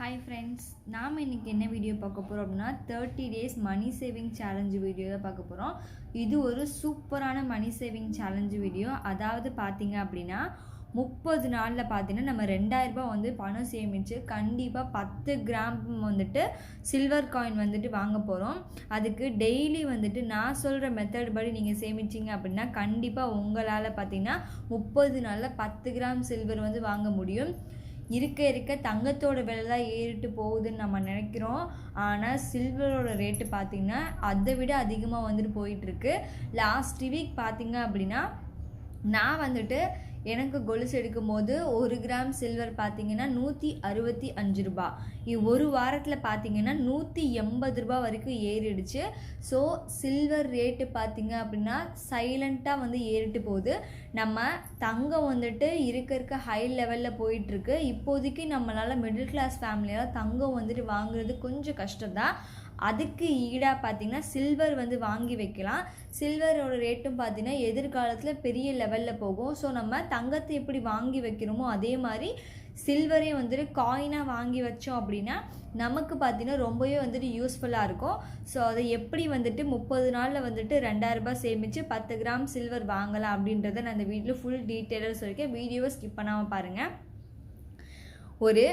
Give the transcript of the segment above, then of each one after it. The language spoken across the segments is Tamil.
ஹாய் ஃப்ரெண்ட்ஸ் நாம் இன்றைக்கி என்ன வீடியோ பார்க்க போகிறோம் அப்படின்னா thirty days money saving challenge video தான் பார்க்க போகிறோம் இது ஒரு சூப்பரான மணி சேவிங் சேலஞ்சு வீடியோ அதாவது பார்த்தீங்க அப்படின்னா முப்பது நாளில் பார்த்தீங்கன்னா நம்ம ரெண்டாயிரரூபா வந்து பணம் சேமித்து கண்டிப்பாக பத்து கிராம் வந்துட்டு சில்வர் காயின் வந்துட்டு வாங்க போகிறோம் அதுக்கு டெய்லி வந்துட்டு நான் சொல்கிற மெத்தட் படி நீங்கள் சேமிச்சிங்க அப்படின்னா கண்டிப்பாக உங்களால் பார்த்தீங்கன்னா முப்பது நாளில் பத்து கிராம் சில்வர் வந்து வாங்க முடியும். இருக்க இருக்க தங்கத்தோட விலை தான் ஏறிட்டு போகுதுன்னு நம்ம நினைக்கிறோம். ஆனால் சில்வரோட ரேட்டு பார்த்திங்கன்னா அதை விட அதிகமாக வந்துட்டு போயிட்டுருக்கு லாஸ்ட் வீக் பார்த்திங்க அப்படின்னா நான் வந்துட்டு எனக்கு கொலுசு எடுக்கும்போது ஒரு கிராம் சில்வர் பார்த்தீங்கன்னா நூற்றி அறுபத்தி அஞ்சு ரூபா. இ- ஒரு வாரத்தில் பார்த்தீங்கன்னா நூற்றி எண்பது ரூபா வரைக்கும் ஏறிடுச்சு. ஸோ சில்வர் ரேட்டு பார்த்தீங்க அப்படின்னா சைலண்ட்டாக வந்து ஏறிட்டு போகுது. நம்ம தங்கம் வந்துட்டு இருக்க இருக்க ஹை லெவலில் போயிட்டுருக்கு இப்போதைக்கு நம்மளால் மிடில் கிளாஸ் ஃபேமிலியால் தங்கம் வந்துட்டு வாங்குறது கொஞ்சம் கஷ்டம் தான் அதுக்கு ஈடாக பார்த்தீங்கன்னா சில்வர் வந்து வாங்கி வைக்கலாம். சில்வரோட ரேட்டும் பார்த்தீங்கன்னா எதிர்காலத்தில் பெரிய லெவலில் போகும். ஸோ நம்ம தங்கத்தை எப்படி வாங்கி வைக்கிறோமோ அதே மாதிரி சில்வரே வந்துட்டு காயினாக வாங்கி வச்சோம் அப்படின்னா நமக்கு பார்த்தீங்கன்னா ரொம்பவே வந்துட்டு யூஸ்ஃபுல்லாக இருக்கும். ஸோ அதை எப்படி வந்துட்டு முப்பது நாளில் வந்துட்டு ரெண்டாயிரரூபா சேமித்து பத்து கிராம் சில்வர் வாங்கலாம் அப்படின்றத நான் அந்த வீட்டில் ஃபுல் டீட்டெயிலாக சொல்லியிருக்கேன். வீடியோவை ஸ்கிப் பண்ணாமல் பாருங்கள் ஒரு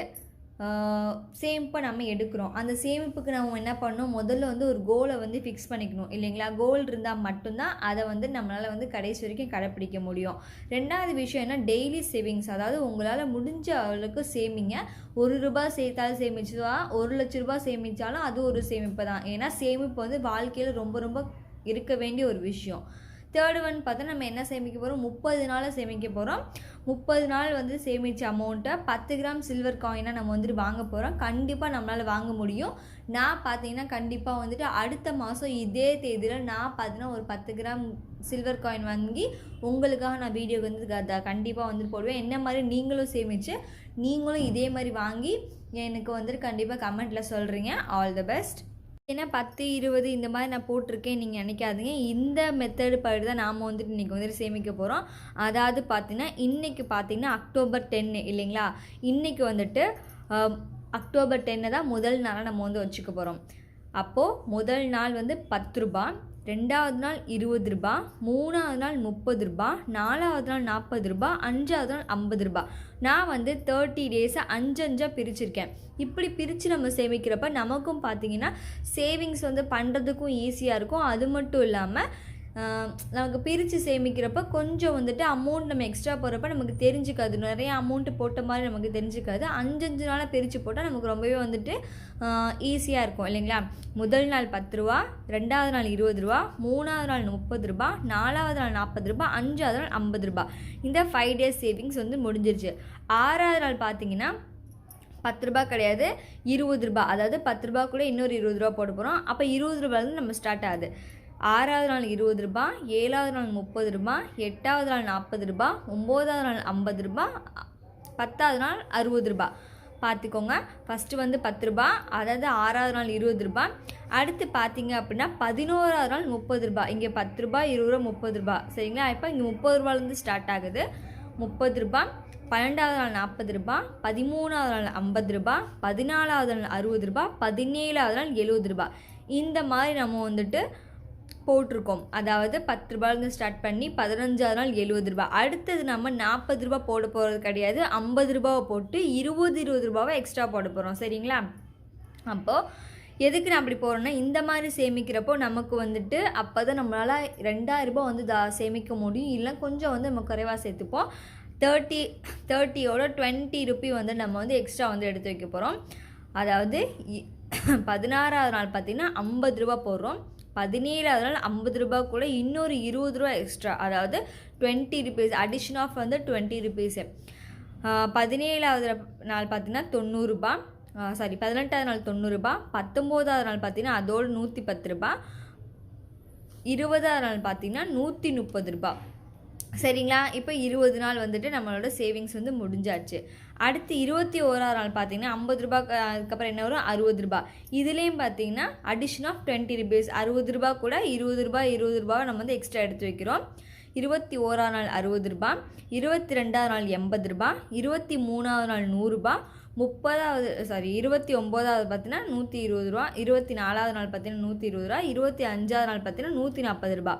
சேமிப்பை நம்ம எடுக்கிறோம். அந்த சேமிப்புக்கு நம்ம என்ன பண்ணணும்? முதல்ல வந்து ஒரு கோலை வந்து ஃபிக்ஸ் பண்ணிக்கணும். இல்லைங்களா? கோல் இருந்தால் மட்டும்தான் அதை வந்து நம்மளால் வந்து கடைசி வரைக்கும் கடைப்பிடிக்க முடியும். ரெண்டாவது விஷயம் என்ன? டெய்லி சேவிங்ஸ் அதாவது உங்களால் முடிஞ்ச அளவுக்கு சேமிங்க. ஒரு ரூபாய் சேர்த்தாலும் சேமிச்சதா ஒரு லட்ச ரூபாய் சேமித்தாலும் அது ஒரு சேமிப்பு தான். ஏன்னா சேமிப்பு வந்து வாழ்க்கையில் ரொம்ப ரொம்ப இருக்க வேண்டிய ஒரு விஷயம். தேர்டு ஒன் பார்த்தா நம்ம என்ன சேமிக்க போகிறோம் முப்பது நாளில் சேமிக்க போகிறோம் முப்பது நாள் வந்து சேமித்த அமௌண்ட்டை பத்து கிராம் சில்வர் காயினாக நம்ம வந்துட்டு வாங்க போகிறோம் கண்டிப்பாக நம்மளால் வாங்க முடியும். நான் பார்த்தீங்கன்னா கண்டிப்பாக வந்துட்டு அடுத்த மாதம் இதே தேதியில் நான் பார்த்தீங்கன்னா ஒரு பத்து கிராம் சில்வர் காயின் வாங்கி உங்களுக்காக நான் வீடியோ வந்து க- கண்டிப்பாக வந்துட்டு போடுவேன். என்ன மாதிரி நீங்களும் சேமித்து நீங்களும் இதே மாதிரி வாங்கி எனக்கு வந்துட்டு கண்டிப்பாக கமெண்ட்டில் சொல்கிறீங்க ஆல் தி பெஸ்ட் ஏன்னா பத்து இருபது இந்த மாதிரி நான் போட்டிருக்கேன் நீங்கள் நினைக்காதீங்க. இந்த மெத்தடு படி தான் நாம் வந்துட்டு இன்றைக்கி வந்துட்டு சேமிக்க போகிறோம் அதாவது பார்த்தீங்கன்னா இன்றைக்கி பார்த்தீங்கன்னா அக்டோபர் டென்னு இல்லைங்களா? இன்றைக்கி வந்துட்டு அக்டோபர் டென்னு தான் முதல் நாளாக நம்ம வந்து வச்சுக்க போகிறோம் அப்போது முதல் நாள் வந்து பத்து ரூபாய் ரெண்டாவது நாள் இருபது ரூபா மூணாவது நாள் முப்பது ரூபா நாலாவது நாள் நாற்பது ரூபா அஞ்சாவது நாள் ஐம்பது ரூபாய் நான் வந்து தேர்ட்டி டேஸை அஞ்சு அஞ்சாக பிரிச்சிருக்கேன். இப்படி பிரித்து நம்ம சேமிக்கிறப்ப நமக்கும் பார்த்திங்கன்னா சேவிங்ஸ் வந்து பண்ணுறதுக்கும் ஈஸியாக இருக்கும். அது மட்டும் இல்லாமல் நமக்கு பிரித்து சேமிக்கிறப்ப கொஞ்சம் வந்துட்டு அமௌண்ட் நம்ம எக்ஸ்ட்ரா போகிறப்ப நமக்கு தெரிஞ்சுக்காது. நிறைய அமௌண்ட் போட்ட மாதிரி நமக்கு தெரிஞ்சுக்காது. அஞ்சு அஞ்சு நாளாக பிரித்து போட்டால் நமக்கு ரொம்பவே வந்துட்டு ஈஸியாக இருக்கும் இல்லைங்களா? முதல் நாள் பத்து ரூபா ரெண்டாவது நாள் இருபது ரூபா மூணாவது நாள் முப்பது ரூபா நாலாவது நாள் நாற்பது ரூபா அஞ்சாவது நாள் ஐம்பது ரூபா. இந்த ஃபைவ் டேஸ் சேவிங்ஸ் வந்து முடிஞ்சிருச்சு. ஆறாவது நாள் பார்த்தீங்கன்னா பத்து ரூபா கிடையாது இருபது ரூபா. அதாவது பத்து ரூபா கூட இன்னொரு இருபது ரூபா போட போகிறோம் அப்போ இருபது ரூபாயிலேருந்து நம்ம ஸ்டார்ட் ஆகுது. ஆறாவது நாள் இருபது ரூபா ஏழாவது நாள் முப்பது ரூபா எட்டாவது நாள் நாற்பது ரூபா ஒம்போதாவது நாள் ஐம்பது ரூபா பத்தாவது நாள் அறுபது ரூபா. பார்த்துக்கோங்க. ஃபஸ்ட்டு வந்து பத்து ரூபா அதாவது ஆறாவது நாள் இருபது ரூபா. அடுத்து பார்த்தீங்க அப்படின்னா பதினோராவது நாள் முப்பது ரூபா. இங்கே பத்து ரூபா இருபது ரூபா முப்பது ரூபா. சரிங்களா? இப்போ இங்கே முப்பது ரூபாலேருந்து ஸ்டார்ட் ஆகுது. முப்பது ரூபா பன்னெண்டாவது நாள் நாற்பது ரூபா பதிமூணாவது நாள் ஐம்பது ரூபா பதினாலாவது நாள் அறுபது ரூபா பதினேழாவது நாள் எழுபது ரூபா. இந்த மாதிரி நம்ம வந்துட்டு போட்டிருக்கோம். அதாவது பத்து ரூபாயிலேருந்து ஸ்டார்ட் பண்ணி பதினஞ்சாவது நாள் எழுபது ரூபா அடுத்தது நம்ம நாற்பது ரூபா போட போகிறது கிடையாது. ஐம்பது ரூபாவை போட்டு இருபது இருபது ரூபாவை எக்ஸ்ட்ரா போட போகிறோம் சரிங்களா? அப்போது எதுக்கு நான் அப்படி போகிறேன்னா இந்த மாதிரி சேமிக்கிறப்போ நமக்கு வந்துட்டு அப்போ தான் நம்மளால் ரெண்டாயிரரூபா வந்து தா சேமிக்க முடியும். இல்லை கொஞ்சம் வந்து நம்ம குறைவாக சேர்த்துப்போம். தேர்ட்டி தேர்ட்டியோட டுவெண்ட்டி ருப்பி வந்து நம்ம வந்து எக்ஸ்ட்ரா வந்து எடுத்து வைக்க போகிறோம் அதாவது இ- பதினாறாவது நாள் பார்த்திங்கன்னா ஐம்பது ரூபா போடுறோம். பதினேழாவது நாள் ஐம்பது ரூபா கூட இன்னொரு இருபது ரூபா எக்ஸ்ட்ரா அதாவது டுவெண்ட்டி ருபீஸ் அடிஷன் ஆஃப் வந்து டுவெண்ட்டி ருபீஸு பதினேழாவது நாள் பார்த்தீங்கன்னா தொண்ணூறுரூபா சாரி பதினெட்டாவது நாள் தொண்ணூறுரூபா பத்தொம்போதாவது நாள் பார்த்தீங்கன்னா அதோடு நூற்றி பத்து ரூபா. இருபதாவது நாள் பார்த்தீங்கன்னா நூற்றி முப்பது ரூபா. சரிங்களா? இப்போ இருபது நாள் வந்துட்டு நம்மளோட சேவிங்ஸ் வந்து முடிஞ்சாச்சு. அடுத்து இருபத்தி ஓராவது நாள் பார்த்தீங்கன்னா ஐம்பது ரூபா அதுக்கப்புறம் என்ன வரும்? அறுபது ரூபா. இதுலேயும் பார்த்தீங்கன்னா அடிஷன் ஆஃப் டுவெண்ட்டி ருபீஸ் அறுபது ரூபா கூட இருபது ரூபா இருபது ரூபாய் நம்ம வந்து எக்ஸ்ட்ரா எடுத்து வைக்கிறோம். இருபத்தி ஓராவது நாள் அறுபது ரூபா இருபத்தி ரெண்டாவது நாள் எண்பது ரூபா இருபத்தி மூணாவது நாள் நூறுரூபா முப்பதாவது சாரி இருபத்தி ஒம்போதாவது பார்த்தீங்கன்னா நூற்றி இருபது ரூபா இருபத்தி நாலாவது நாள் பார்த்தீங்கன்னா நூற்றி இருபது ரூபா இருபத்தி அஞ்சாவது நாள் பார்த்தீங்கன்னா நூற்றி நாற்பது ரூபா.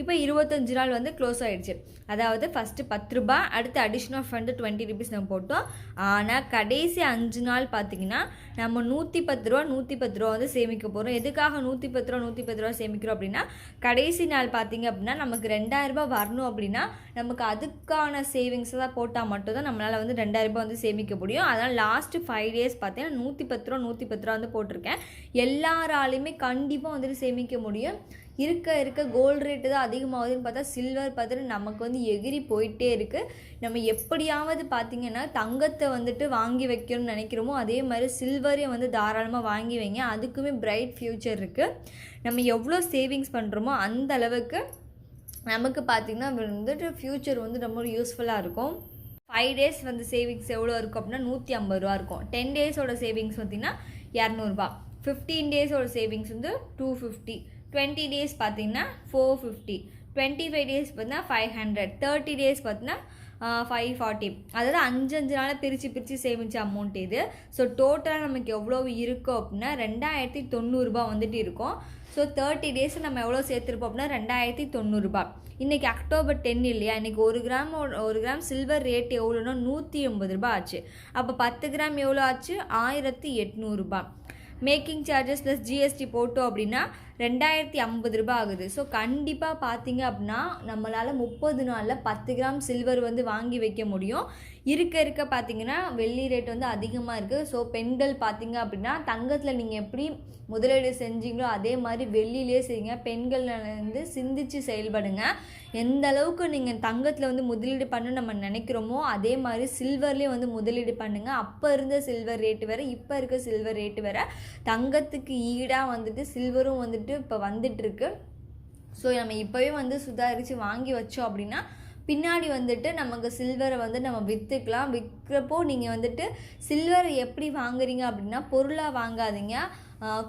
இப்போ இருபத்தஞ்சு நாள் வந்து க்ளோஸ் ஆகிடுச்சு அதாவது ஃபஸ்ட்டு பத்து ரூபா அடுத்து அடிஷ்னல் ஃபண்டு டுவெண்ட்டி ருபீஸ் நம்ம போட்டோம். ஆனால் கடைசி அஞ்சு நாள் பார்த்தீங்கன்னா நம்ம நூற்றி பத்து ரூபா நூற்றி பத்து ரூபா வந்து சேமிக்க போகிறோம் எதுக்காக நூற்றி பத்து ரூபா நூற்றி பத்து ரூபா சேமிக்கிறோம் அப்படின்னா கடைசி நாள் பார்த்தீங்க அப்படின்னா நமக்கு ரெண்டாயிரரூபா வரணும் அப்படின்னா நமக்கு அதுக்கான சேவிங்ஸ் தான் போட்டால் மட்டும்தான் நம்மளால் வந்து ரெண்டாயிரரூபா வந்து சேமிக்க முடியும். அதனால் லாஸ்ட்டு ஃபைவ் டேஸ் பார்த்தீங்கன்னா நூற்றி பத்து ரூபா நூற்றி பத்து ரூபா வந்து போட்டிருக்கேன். எல்லாராலையுமே கண்டிப்பாக வந்துட்டு சேமிக்க முடியும். இருக்க இருக்க கோல்டு ரேட்டு தான் அதிகமாகுதுன்னு பார்த்தா சில்வர் பார்த்துட்டு நமக்கு வந்து எகிரி போயிட்டே இருக்குது நம்ம எப்படியாவது பார்த்திங்கன்னா தங்கத்தை வந்துட்டு வாங்கி வைக்கணும்னு நினைக்கிறோமோ அதே மாதிரி சில்வரையும் வந்து தாராளமாக வாங்கி வைங்க. அதுக்குமே பிரைட் ஃப்யூச்சர் இருக்குது நம்ம எவ்வளோ சேவிங்ஸ் பண்ணுறோமோ அந்த அளவுக்கு நமக்கு பார்த்திங்கன்னா வந்துட்டு ஃப்யூச்சர் வந்து ரொம்ப யூஸ்ஃபுல்லாக இருக்கும். ஃபைவ் டேஸ் வந்து சேவிங்ஸ் எவ்வளோ இருக்கும் அப்படின்னா நூற்றி ஐம்பது ரூபா இருக்கும். டென் டேஸோட சேவிங்ஸ் பார்த்திங்கன்னா இரநூறுபா. ஃபிஃப்டீன் டேஸோட சேவிங்ஸ் வந்து டூ ஃபிஃப்டி டுவெண்ட்டி டேஸ் பார்த்தீங்கன்னா four fifty twenty five days பார்த்தீங்கன்னா ஃபைவ் ஹண்ட்ரட் தேர்ட்டி டேஸ் பார்த்தீங்கன்னா ஃபைவ் ஃபார்ட்டி அதாவது அஞ்சு அஞ்சு நாளாக பிரித்து பிரித்து சேமித்த அமௌண்ட் இது. ஸோ டோட்டலாக நமக்கு எவ்வளோ இருக்கும் அப்படின்னா ரெண்டாயிரத்தி தொண்ணூறுரூபா வந்துட்டு இருக்கும். ஸோ தேர்ட்டி டேஸ் நம்ம எவ்வளோ சேர்த்துருப்போம் அப்படின்னா ரெண்டாயிரத்தி தொண்ணூறுரூபா இன்றைக்கி அக்டோபர் டென் இல்லையா? இன்றைக்கி ஒரு கிராம் ஒரு கிராம் சில்வர் ரேட் எவ்வளோன்னா நூற்றி எண்பது ரூபா ஆச்சு. அப்போ பத்து கிராம் எவ்வளோ ஆச்சு? ஆயிரத்தி எட்நூறுபா மேக்கிங் சார்ஜஸ் ப்ளஸ் ஜிஎஸ்டி போட்டோம் அப்படின்னா ரெண்டாயிரத்தி ஐம்பது ரூபாய் ஆகுது. ஸோ கண்டிப்பாக பார்த்தீங்க அப்படின்னா நம்மளால் முப்பது நாளில் பத்து கிராம் சில்வர் வந்து வாங்கி வைக்க முடியும். இருக்க இருக்க பார்த்தீங்கன்னா வெள்ளி ரேட் வந்து அதிகமாக இருக்குது ஸோ பெண்கள் பார்த்தீங்க அப்படின்னா தங்கத்தில் நீங்கள் எப்படி முதலீடு செஞ்சீங்களோ அதே மாதிரி வெள்ளிலே செய்யுங்க. பெண்கள் வந்து சிந்திச்சு செயல்படுங்க. எந்த அளவுக்கு நீங்கள் தங்கத்தில் வந்து முதலீடு பண்ண நம்ம நினைக்கிறோமோ அதே மாதிரி சில்வர்லேயும் வந்து முதலீடு பண்ணுங்கள் அப்போ இருந்த சில்வர் ரேட்டு வேறு இப்போ இருக்க சில்வர் ரேட்டு வேறு. தங்கத்துக்கு ஈடாக வந்துட்டு சில்வரும் வந்துட்டு வந்துட்டு இப்போ வந்துட்டுருக்கு. ஸோ நம்ம இப்போவே வந்து சுதாரித்து வாங்கி வச்சோம் அப்படின்னா பின்னாடி வந்துட்டு நமக்கு சில்வரை வந்து நம்ம விற்றுக்கலாம் விற்கிறப்போ நீங்கள் வந்துட்டு சில்வரை எப்படி வாங்குறீங்க அப்படின்னா பொருளாக வாங்காதீங்க.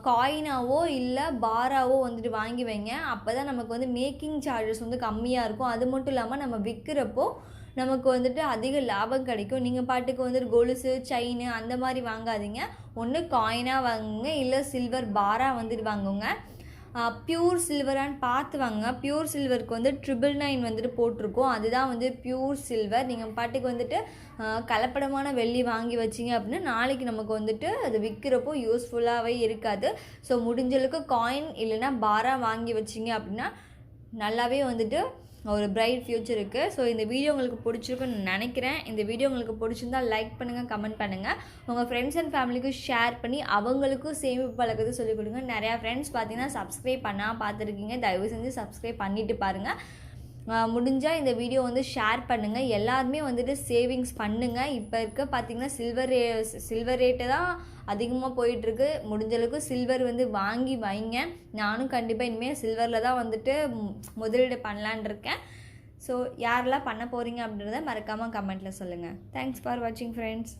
காயினாவோ இல்லை பாராவோ வந்துட்டு வாங்கி வைங்க. அப்போ தான் நமக்கு வந்து மேக்கிங் சார்ஜஸ் வந்து கம்மியாக இருக்கும். அது மட்டும் இல்லாமல் நம்ம விற்கிறப்போ நமக்கு வந்துட்டு அதிக லாபம் கிடைக்கும். நீங்கள் பாட்டுக்கு வந்துட்டு கொலுசு செயின் அந்த மாதிரி வாங்காதீங்க. ஒன்று காயினாக வாங்குங்க இல்லை சில்வர் பாராக வந்துட்டு வாங்குங்க. ப்யூர் சில்வரான்னு பார்த்து வாங்க ப்யூர் சில்வருக்கு வந்து ட்ரிபிள் நைன் வந்துட்டு போட்டிருக்கோம். அதுதான் வந்து ப்யூர் சில்வர் நீங்கள் பாட்டுக்கு வந்துட்டு கலப்படமான வெள்ளி வாங்கி வச்சிங்க அப்படின்னா நாளைக்கு நமக்கு வந்துட்டு அது விற்கிறப்போ யூஸ்ஃபுல்லாகவே இருக்காது. ஸோ முடிஞ்சளவுக்கு காயின் இல்லைன்னா பாராக வாங்கி வச்சிங்க அப்படின்னா நல்லாவே வந்துட்டு ஒரு பிரைட் ஃப்யூச்சர் இருக்குது ஸோ இந்த வீடியோ உங்களுக்கு பிடிச்சிருக்குன்னு நினைக்கிறேன். இந்த வீடியோ உங்களுக்கு பிடிச்சிருந்தால் லைக் பண்ணுங்கள் கமெண்ட் பண்ணுங்கள் உங்கள் ஃப்ரெண்ட்ஸ் அண்ட் ஃபேமிலிக்கும் ஷேர் பண்ணி அவங்களுக்கும் சேமிப்பு பழக்கத்தை சொல்லிக் கொடுங்க. நிறையா ஃப்ரெண்ட்ஸ் பார்த்தீங்கன்னா சப்ஸ்கிரைப் பண்ணால் பார்த்துருக்கீங்க. தயவு செஞ்சு சப்ஸ்கிரைப் பண்ணிவிட்டு பாருங்கள் முடிஞ்சால் இந்த வீடியோ வந்து ஷேர் பண்ணுங்கள் எல்லாருமே வந்துட்டு சேவிங்ஸ் பண்ணுங்கள் இப்போ இருக்க பார்த்திங்கன்னா சில்வர் ரே சில்வர் ரேட்டு தான் அதிகமாக போயிட்டுருக்கு. முடிஞ்சளவுக்கு சில்வர் வந்து வாங்கி வைங்க. நானும் கண்டிப்பாக இனிமேல் சில்வரில் தான் வந்துட்டு முதலீடு பண்ணலான் இருக்கேன். ஸோ யாரெல்லாம் பண்ண போகிறீங்க அப்படின்றத மறக்காமல் கமெண்ட்டில் சொல்லுங்கள் தேங்க்ஸ் ஃபார் வாட்சிங் ஃப்ரெண்ட்ஸ்